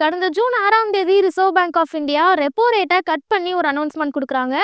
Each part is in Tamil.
கடந்த ஜூன் ஆறாம் தேதி reserve bank of India repo ரேட்டை கட் பண்ணி ஒரு அனௌன்ஸ்மெண்ட் கொடுக்குறாங்க.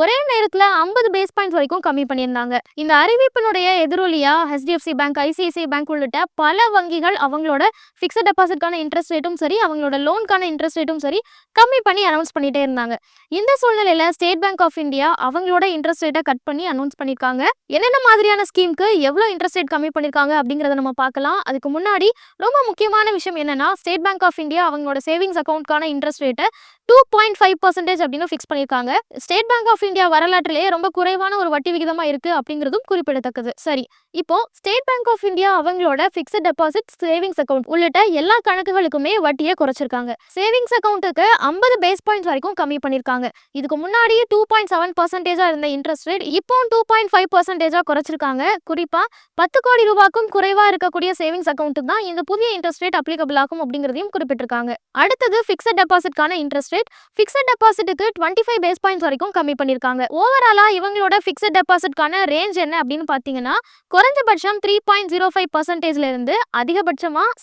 ஒரே நேரத்தில் ஐம்பது பேஸ் பாயிண்ட்ஸ் வரைக்கும் கம்மி பண்ணியிருந்தாங்க. இந்த அறிவிப்பினுடைய எதிரொலியா ஹெச்டிஎஃப்சி பேங்க் ஐசிஐசிஐ பேங்க் உள்ளிட்ட பல வங்கிகள் அவங்களோட ஃபிக்ஸட் டெபாசிட்கான இன்ட்ரெஸ்ட் ரேட்டும் சரி அவங்களோட லோனுக்கான இன்ட்ரெஸ்ட் ரேட்டும் சரி கம்மி பண்ணி அனௌன்ஸ் பண்ணிட்டே இருந்தாங்க. இந்த சூழ்நிலையில் ஸ்டேட் பேங்க் ஆஃப் இந்தியா அவங்களோட இன்ட்ரெஸ்ட் ரேட்டை கட் பண்ணி அனௌன்ஸ் பண்ணியிருக்காங்க. என்னென்ன மாதிரியான ஸ்கீமுக்கு எவ்வளோ இன்ட்ரெஸ்ட் ரேட் கம்மி பண்ணியிருக்காங்க அப்படிங்கிறத நம்ம பார்க்கலாம். அதுக்கு முன்னாடி ரொம்ப முக்கியமான விஷயம் என்னன்னா ஸ்டேட் பேங்க் ஆஃப் இந்தியா அவங்களோட சேவிங்ஸ் அக்கௌண்ட்கான இன்ட்ரெஸ்ட் ரேட்டை டூ பாயிண்ட் ஃபைவ் பர்சன்டேஜ் அப்படின்னு ஃபிக்ஸ் பண்ணியிருக்காங்க. ஸ்டேட் பேங்க் ஆஃப் இந்தியா வரலாற்றிலேயே ரொம்ப குறைவான ஒரு வட்டி விகிதமா இருக்கு அப்படிங்கிறதும் குறிப்பிடத்தக்கது. சரி இப்போ ஸ்டேட் பேங்க் ஆஃப் இந்தியா அவங்களோட ஃபிக்ஸட் டெபாசிட் சேவிங்ஸ் அக்கௌண்ட் உள்ளிட்ட எல்லா கணக்குகளுக்குமே வட்டியை குறைச்சிருக்காங்க. சேவிங்ஸ் அக்கௌண்ட்டுக்கு ஐம்பது பேஸ் பாயிண்ட்ஸ் வரைக்கும் கம்மி பண்ணியிருக்காங்க. இதுக்கு முன்னாடி டூ பாயிண்ட் செவன் பர்சன்டேஜா இருந்த இன்ட்ரெஸ்ட் ரேட் இப்போ டூ பாயிண்ட் ஃபைவ் பர்சன்டேஜா குறைச்சிருக்காங்க. குறிப்பா பத்து கோடி ரூபாய்க்கும் குறைவா இருக்கக்கூடிய சேவிங்ஸ் அக்கௌண்ட்டுக்கு தான் இந்த புதிய இன்ட்ரெஸ்ட் ரேட் அப்ளிகபிள் ஆகும் அப்படிங்கிறதையும் குறிப்பிட்டிருக்காங்க. அடுத்தது ஃபிக்ஸட் டெபாசிட்கான இன்ட்ரெஸ்ட் ரேட் ஃபிக்ஸட் டெபாசிட்டுக்கு டுவெண்ட்டி ஃபைவ் பேஸ் பாயிண்ட்ஸ் வரைக்கும் கம்மி பண்ணியிருக்காங்க. ஓவராலாக இவங்களோட ஃபிக்ஸட் டெபாசிட்கான ரேஞ்ச் என்ன அப்படின்னு பார்த்தீங்கன்னா குறைஞ்சபட்சம் த்ரீ பாயிண்ட் ஜீரோ ஃபைவ் பர்சன்டேஜ்ல இருந்து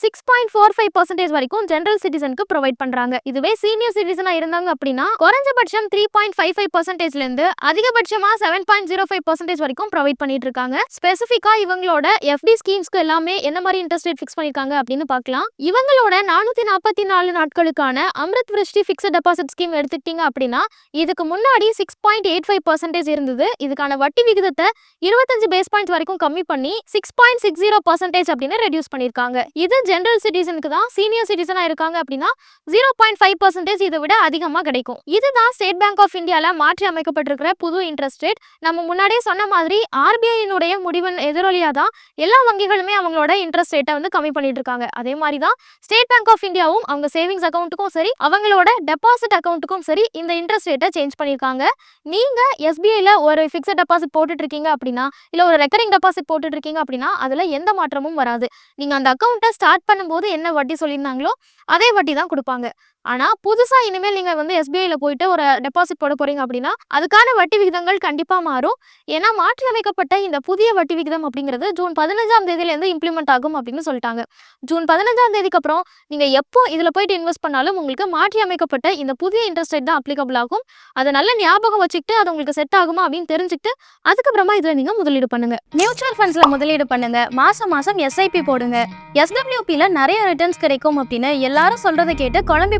six point four five percentage வரைக்கும் ஜென்ரல் சிட்டிசனுக்கு ப்ரொவைட் பண்ணுறாங்க இதுவே சீனியர் சிட்டிசனாக இருந்தாங்க அப்படின்னா குறைஞ்சபட்சம் த்ரீ பாயிண்ட் ஃபைவ் ஃபைவ் பர்சன்டேஜ்ல இருந்து seven point zero five percentage வரைக்கும் ப்ரொவைட் பண்ணிட்டு இருக்காங்க. ஸ்பெசிஃபிக்காக இவங்களோட எஃப்டி ஸ்கீம்ஸ்க்கு எல்லாமே என்ன மாதிரி இன்ட்ரெஸ்ட் ரேட் ஃபிக்ஸ் பண்ணிருக்காங்க அப்படின்னு பார்க்கலாம். இவங்களோட நானூற்றி நாற்பத்தி நாலு நாட்களுக்கான Amrit Vrishti fixed deposit scheme எடுத்துக்கிட்டீங்க அப்படின்னா இதுக்கு முன்னாடி six point eight five percentage இருந்தது. இதுக்கான வட்டி விகிதத்தை இருபத்தஞ்சு பேஸ் பாயிண்ட்ஸ் வரைக்கும் கம்மி பண்ணி six point six zero percentage அப்படின்னு ரெடியூஸ் பண்ணியிருக்காங்க. இது ஜென்ரல் சிட்டிசனுக்கு தான் சீனியர் சிட்டிசனா இருக்காங்க அப்படின்னா ஜீரோ பாயிண்ட் ஃபைவ் பர்சன்டேஜ் இதை விட அதிகமாக கிடைக்கும். இதுதான் ஸ்டேட் பேங்க் ஆஃப் இந்தியாவில் மாற்றி அமைக்கப்பட்டிருக்கிற புது இன்ட்ரெஸ்ட் ரேட் நம்ம முன்னாடியே சொன்ன மாதிரி ஆர்பிஐனுடைய முடிவின் எதிரொலியாக தான் எல்லா வங்கிகளுமே அவங்களோட இன்ட்ரெஸ்ட் ரேட்டை வந்து கம்மி பண்ணிட்டு இருக்காங்க. அதே மாதிரி தான் ஸ்டேட் பேங்க் ஆஃப் இந்தியாவும் அவங்க சேவிங்ஸ் அக்கௌண்ட்டுக்கும் சரி அவங்களோட டெபாசிட் அக்கௌண்ட்டுக்கும் சரி இந்த இன்ட்ரெஸ்ட் ரேட்டை சேஞ்ச் பண்ணியிருக்காங்க. நீங்க எஸ்பிஐல ஒரு ஃபிக்ஸட் டெபாசிட் போட்டுட்டு இருக்கீங்க அப்படின்னா இல்லை ஒரு ரெக்கரிங் டெபாசிட் போட்டுட்டு இருக்கீங்க அப்படின்னா அதில் எந்த மாற்றமும் வராது. நீங்கள் அந்த அக்கௌண்ட்டை ஸ்டார்ட் பண்ணும்போது என்ன வட்டி சொல்லியிருந்தாங்களோ அதே வட்டி தான் கொடுப்பாங்க. ஆனா புதுசா இனிமேல் நீங்க வந்து எஸ்பிஐல போயிட்டு ஒரு டெபாசிட் போட போறீங்க அப்படின்னா அதுக்கான வட்டி விகிதங்கள் கண்டிப்பா மாறும். ஏன்னா மாற்றி அமைக்கப்பட்ட இந்த புதிய வட்டி விகிதம் அப்படிங்கிறது ஜூன் பதினஞ்சாம் தேதியில இருந்து இம்ப்ளிமெண்ட் ஆகும் அப்படின்னு சொல்லிட்டாங்க. ஜூன் பதினஞ்சாம் தேதிக்கு அப்புறம் நீங்க எப்போ இதுல போயிட்டு இன்வெஸ்ட் பண்ணாலும் உங்களுக்கு மாற்றி அமைக்கப்பட்ட இந்த புதிய இன்ட்ரெஸ்ட் ரேட் தான் அப்ளிகபிள் ஆகும். அதை நல்ல ஞாபகம் வச்சுக்கிட்டு அது உங்களுக்கு செட் ஆகுமா அப்படின்னு தெரிஞ்சுக்கிட்டு அதுக்கப்புறமா இதுல நீங்க முதலீடு பண்ணுங்க. மியூச்சுவல் ஃபண்ட்ஸ்ல முதலீடு பண்ணுங்க. மாசம் மாசம் எஸ்ஐபி போடுங்க. எஸ்டபிள்யூபில நிறைய ரிட்டர்ன்ஸ் கிடைக்கும் அப்படின்னு எல்லாரும் சொல்றதை கேட்டு குழம்பி